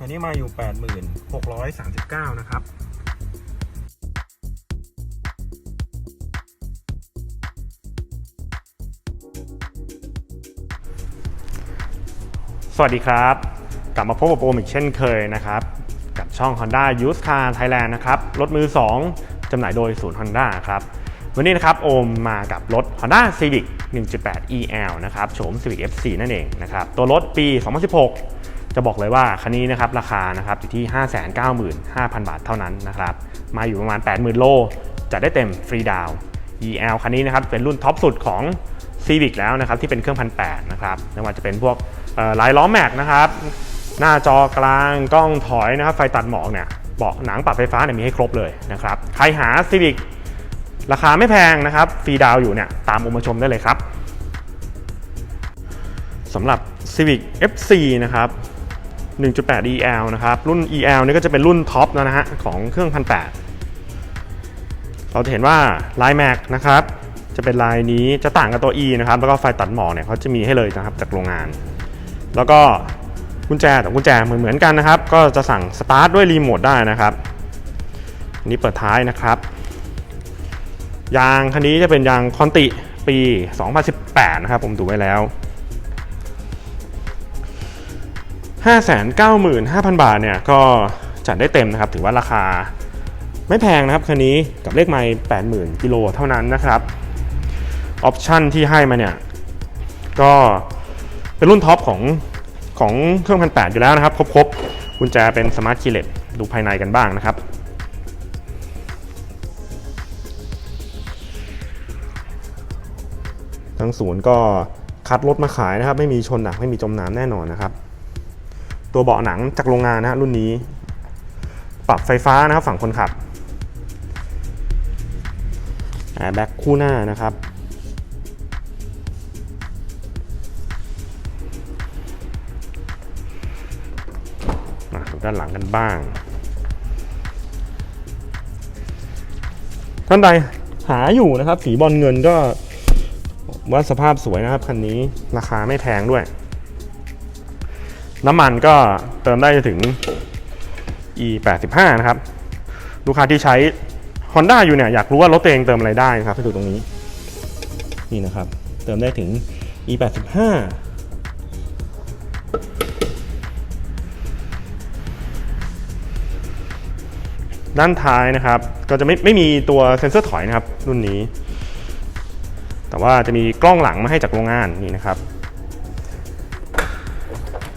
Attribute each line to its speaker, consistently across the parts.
Speaker 1: อันนี้มาอยู่ 8639 นะครับ
Speaker 2: สวัสดีครับ กลับมาพบกับโอมอีกเช่นเคยนะครับ กับช่อง Honda Used Car Thailand นะครับ รถมือ 2จำหน่ายโดยศูนย์ Honda ครับ วันนี้นะครับโอมมากับรถ Honda Civic 1.8 EL นะครับโฉม Civic FC นั่นเองนะครับ ตัวรถปี 2016 จะบอกเลยว่าคันนี้นะครับราคานะครับอยู่ที่ 595,000 บาทเท่านั้นนะครับมาอยู่ประมาณ 80,000 โลจะได้เต็มฟรีดาว EL คันนี้นะครับเป็นรุ่นท็อปสุดของ Civic แล้วนะครับที่เป็นเครื่องพันแนะครับไม่ว่าจะเป็นพวกลายล้อแม็กนะครับหน้าจอกลางกล้องถอยนะครับไฟตัดหมอกเนี่ยเบาะหนังปรับไฟฟ้าเนี่ยมีให้ครบเลยนะครับใครหา Civic ราคาไม่แพงนะครับฟรีดาวอยู่เนี่ยตามอุมาชมได้เลยครับสำหรับ Civic FC นะครับ 1.8 EL นะครับ รุ่น EL นี่ก็จะเป็นรุ่นท็อปแล้วนะฮะของเครื่องพันแเราจะเห็นว่าลายแม็กนะครับ จะเป็นลายนี้จะต่างกับตัว E นะครับ แล้วก็ไฟตัดหมอกเนี่ยเขาจะมีให้เลยนะครับจากโรงงาน แล้วก็กุญแจแต่กุญแจเหมือนเหมือนกันนะครับ ก็จะสั่งสตาร์ทด้วยรีโมทได้นะครับนนี้เปิดท้ายนะครับ ยางคันนี้จะเป็นยางคอนติปี 2018 นะครับ ผมดูไว้แล้ว 595,000 บาทเนี่ยก็จัดได้เต็มนะครับ ถือว่าราคาไม่แพงนะครับคันนี้กับเลขไมล์80,000กิโลเท่านั้นนะครับออปชันที่ให้มาเนี่ยก็เป็นรุ่นท็อปของของเครื่องพันแอยู่แล้วนะครับ ครบๆกุญแจเป็นสมาร์ทคีเลสดูภายในกันบ้างนะครับทางศูนย์ก็คัดรถมาขายนะครับ ไม่มีชนหนักไม่มีจมน้ำแน่นอนนะครับ ตัวเบาะหนังจากโรงงานนะฮะรุ่นนี้ ปรับไฟฟ้านะครับฝั่งคนขับแอร์แบ็กคู่หน้านะครับ มาดูด้านหลังกันบ้าง ท่านใดหาอยู่นะครับ สีบอลเงินก็ว่าสภาพสวยนะครับคันนี้ราคาไม่แพงด้วย น้ำมันก็เติมได้ถึง e 8 5นะครับ ลูกค้าที่ใช้ Honda อยู่เนี่ยอยากรู้ว่ารถตัวเองเติมอะไรได้นะครับให้ดูตรงนี้ นี่นะครับ เติมได้ถึง e 8 5ด้านท้ายนะครับ ก็จะไม่ไม่มีตัวเซ็นเซอร์ถอยนะครับ รุ่นนี้ แต่ว่าจะมีกล้องหลังมาให้จากโรงงานนี่นะครับ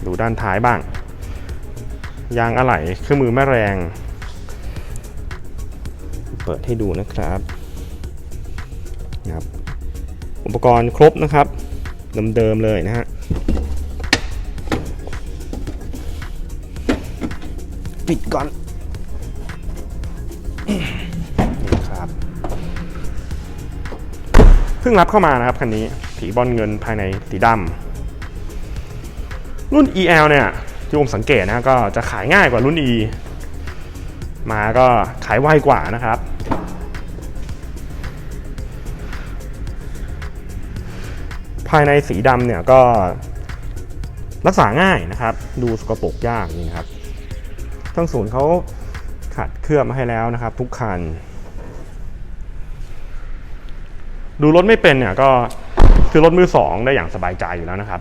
Speaker 2: ดูด้านท้ายบ้าง ยางอะไหล่เครื่องมือแม่แรง เปิดให้ดูนะครับนะครับ อุปกรณ์ครบนะครับเดิมๆเลยนะฮะปิดก่อนนี่ครับเพิ่งรับเข้ามานะครับคันนี้สีบอลเงินภายในสีดำ รุ่น EL เนี่ยที่ผมสังเกตนะก็จะขายง่ายกว่ารุ่น E มาก็ขายไวกว่านะครับ ภายในสีดำเนี่ยก็รักษาง่ายนะครับ ดูสกปรกยากนี่นะครับทั้งศูนย์เขาขัดเคลือบมาให้แล้วนะครับ ทุกคัน ดูรถไม่เป็นเนี่ยก็ซื้อรถมือสองได้อย่างสบายใจอยู่แล้วนะครับ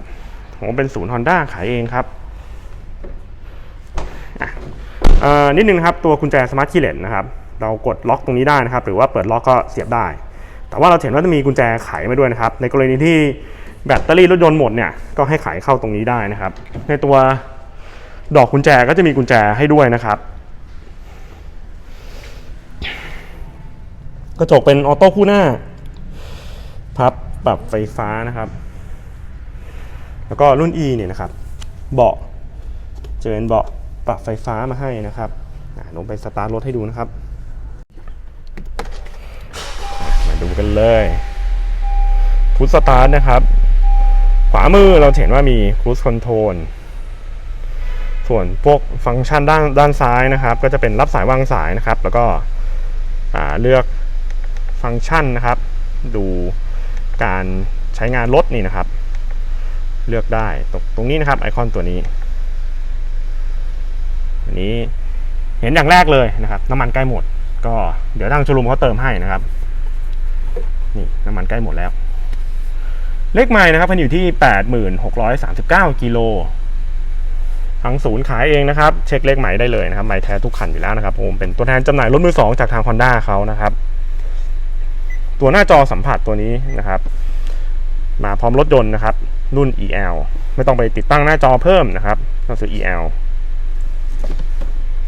Speaker 2: ผมเป็นศูนย์ Honda ขายเองครับอะเอ่อนิดนึงนะครับตัวกุญแจสมาร์ทคีย์เลสนะครับ เรากดล็อกตรงนี้ได้นะครับ หรือว่าเปิดล็อกก็เสียบได้ แต่ว่าเราเห็นว่าจะมีกุญแจไขมาด้วยนะครับ ในกรณีที่แบตเตอรี่รถยนต์หมดเนี่ยก็ให้ไขเข้าตรงนี้ได้นะครับ ในตัวดอกกุญแจก็จะมีกุญแจให้ด้วยนะครับ กระจกเป็นออโต้คู่หน้าพับปรับไฟฟ้านะครับ แล้วก็รุ่น E เนี่ยนะครับเบาะจะเป็นเบาะปรับไฟฟ้ามาให้นะครับลงไปสตาร์ทรถให้ดูนะครับ มาดูกันเลยพุทสตาร์ทนะครับ ขวามือเราเห็นว่ามีค u ู e คอนโทรลส่วนพวกฟังก์ชันด้านด้านซ้ายนะครับ ก็จะเป็นรับสายวางสายนะครับ แล้วก็เลือกฟังก์ชันนะครับ ดูการใช้งานรถนี่นะครับ เลือกได้ตรงตรงนี้นะครับไอคอนตัวนี้อันนี้เห็นอย่างแรกเลยนะครับ น้ำมันใกล้หมด ก็เดี๋ยวทางชว์รูมเขาเติมให้นะครับ นี่น้ำมันใกล้หมดแล้ว เลขไม้นะครับมันอยู่ที่ 8639กิโลทางศูนย์ขายเองนะครับ เช็คเลขใหม่ได้เลยนะครับไม้แท้ทุกคันอยู่แล้วนะครับผมเป็นตัวแทนจำหน่ายรถมือสองจากทาง Honda เขานะครับ ตัวหน้าจอสัมผัสตัวนี้นะครับ มาพร้อมรถยนต์นะครับ รุ่น EL ไม่ต้องไปติดตั้งหน้าจอเพิ่มนะครับก็คือ EL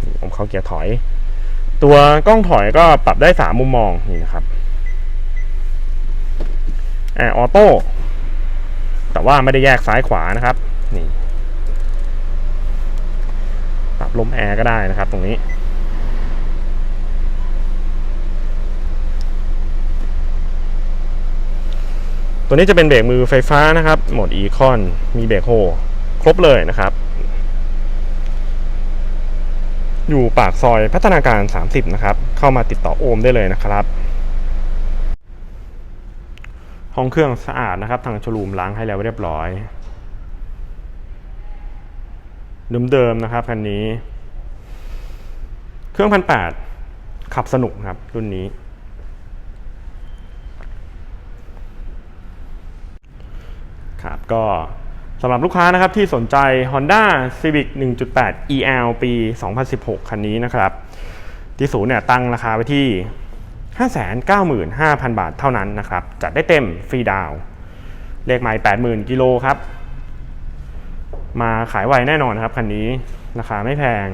Speaker 2: นี่ผมเข้าเกียร์ถอย ตัวกล้องถอยก็ปรับได้3มุมมองนี่นะครับแอร์ออโต้แต่ว่าไม่ได้แยกซ้ายขวานะครับ นี่ ปรับลมแอร์ก็ได้นะครับตรงนี้ ตัวนี้จะเป็นเบรกมือไฟฟ้านะครับโหมดอีคอนมีเบรกโฮครบเลยนะครับ อยู่ปากซอยพัฒนาการ 30 นะครับ เข้ามาติดต่อโอมได้เลยนะครับ ห้องเครื่องสะอาดนะครับ ทางชลูมล้างให้แล้วเรียบร้อย เดิมๆนะครับคันนี้ เครื่องพันแปดขับสนุกครับรุ่นนี้ ครับก็สำหรับลูกค้านะครับที่สนใจ Honda Civic 1.8 EL ปี 2016 คันนี้นะครับ ที่ศูนย์เนี่ยตั้งราคาไว้ที่ 595,000 บาทเท่านั้นนะครับ จัดได้เต็มฟรีดาวน์เลขไมล์80,000 กิโลครับ มาขายไวแน่นอนครับคันนี้ราคาไม่แพง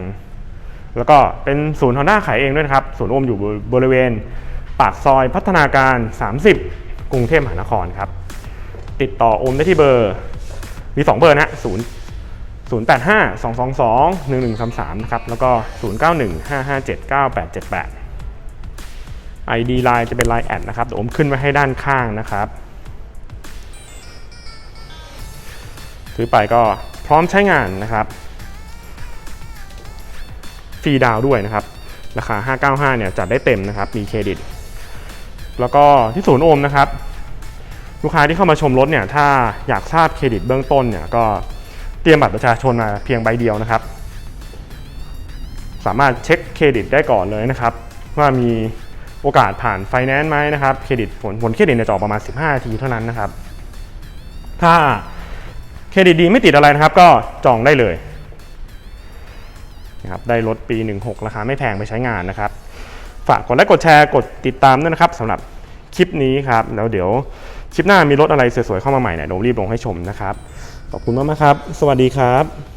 Speaker 2: แล้วก็เป็นศูนย์ Honda ขายเองด้วยนะครับ ศูนย์อมอยู่บริเวณ ปากซอยพัฒนาการ 30 กรุงเทพมหานครครับ ติดต่อโอมได้ที่เบอร์ มี 2 เบอร์นะ0 0 8 5 2 2 2 1 1 3 3นะครับ แล้วก็ 0 9 1 5 5 7 9 8 7 8 ID Line จะเป็น Line แอดนะครับเดี๋ยวโอมขึ้นไว้ให้ด้านข้างนะครับ ซื้อไปก็พร้อมใช้งานนะครับฟรีดาวด้วยนะครับ ราคา 595 เนี่ยจัดได้เต็มนะครับ มีเครดิต แล้วก็ที่ศูนย์โอมนะครับ ลูกค้าที่เข้ามาชมรถเนี่ยถ้าอยากทราบเครดิตเบื้องต้นเนี่ยก็เตรียมบัตรประชาชนมาเพียงใบเดียวนะครับ สามารถเช็คเครดิตได้ก่อนเลยนะครับ ว่ามีโอกาสผ่านไฟแนนซ์ไหมนะครับเครดิตผลผลเครดิตจะออกประมาณ 15 นาทีเท่านั้นนะครับ ถ้าเครดิตดีไม่ติดอะไรนะครับ ก็จองได้เลยนะครับได้รถปี 16 ราคาไม่แพงไปใช้งานนะครับ ฝากกดไลค์กดแชร์กดติดตามด้วยนะครับสำหรับคลิปนี้ครับ แล้วเดี๋ยว คลิปหน้ามีรถอะไรสวยๆเข้ามาใหม่เนี่ยเดี๋ยวรีบลงให้ชมนะครับ ขอบคุณมากๆครับ สวัสดีครับ